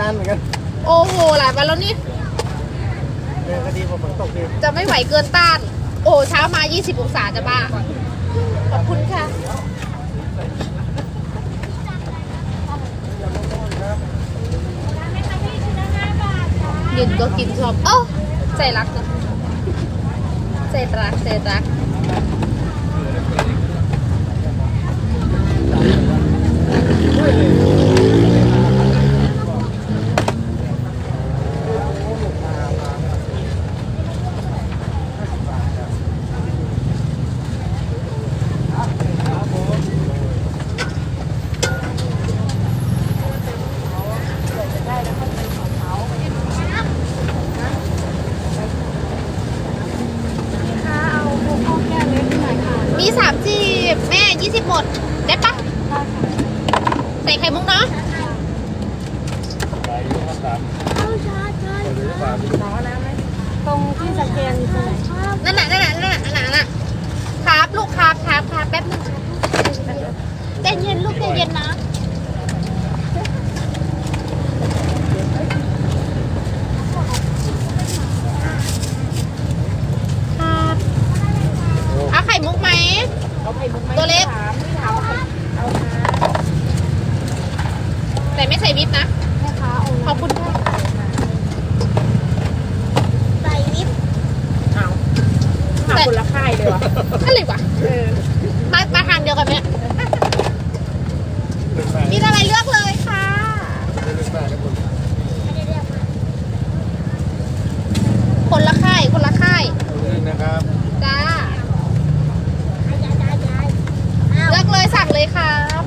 นานเหมือนกันโอ้โหหลายวันแล้วนี่เออก็ดีกว่าฝนตกดีจะไม่ไหวเกินต้าน โอ้เช้ามา 20 องศาจะบ้า ขอบคุณค่ะ ยืนก็กินชอบเอ้าใจรักนะใจรักใจรัก มีสามจีบแม่ยี่สิบ หมด ได้ปะใส่ไข่มุกเนาะตรงที่สแกนอยู่ตรงไหนนั่นน่ะนั่นน่ะนั่นน่ะนั่นน่ะนั่นน่ะครับลูกครับครับครับแป๊บนึงใจเย็นลูกใจเย็นนะครับเอาไข่มุกไหมเอาไข่มุกไหมตัวเล็ก ถามไม่ถามว่าเอาค่ะ แต่ ไม่ใส่วิปนะแม่ค้าเอาขอบคุณค่ะใส่วิปเอาหาคนละค่ายเลยวะอะไรวะเออมามาทางเดียวกันไหม เดินมา มีอะไรเลือกเลยค่ะ เดินมาแล้วคน คนละค่าย คนละค่าย นี่นะครับ จ้า เลือกเลยสั่งเลยครับ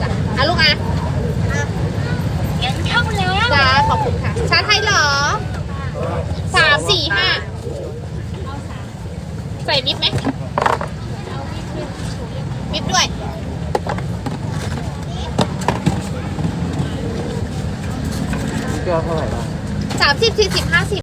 จ้ะอะ ลูกอะยังเข้าแล้วจ้าขอบคุณค่ะ ชาไทยเหรอสามสี่ห้าใส่วิปไหมวิปด้วย เกลือเท่าไหร่บ้าง สามสิบสี่สิบห้าสิบ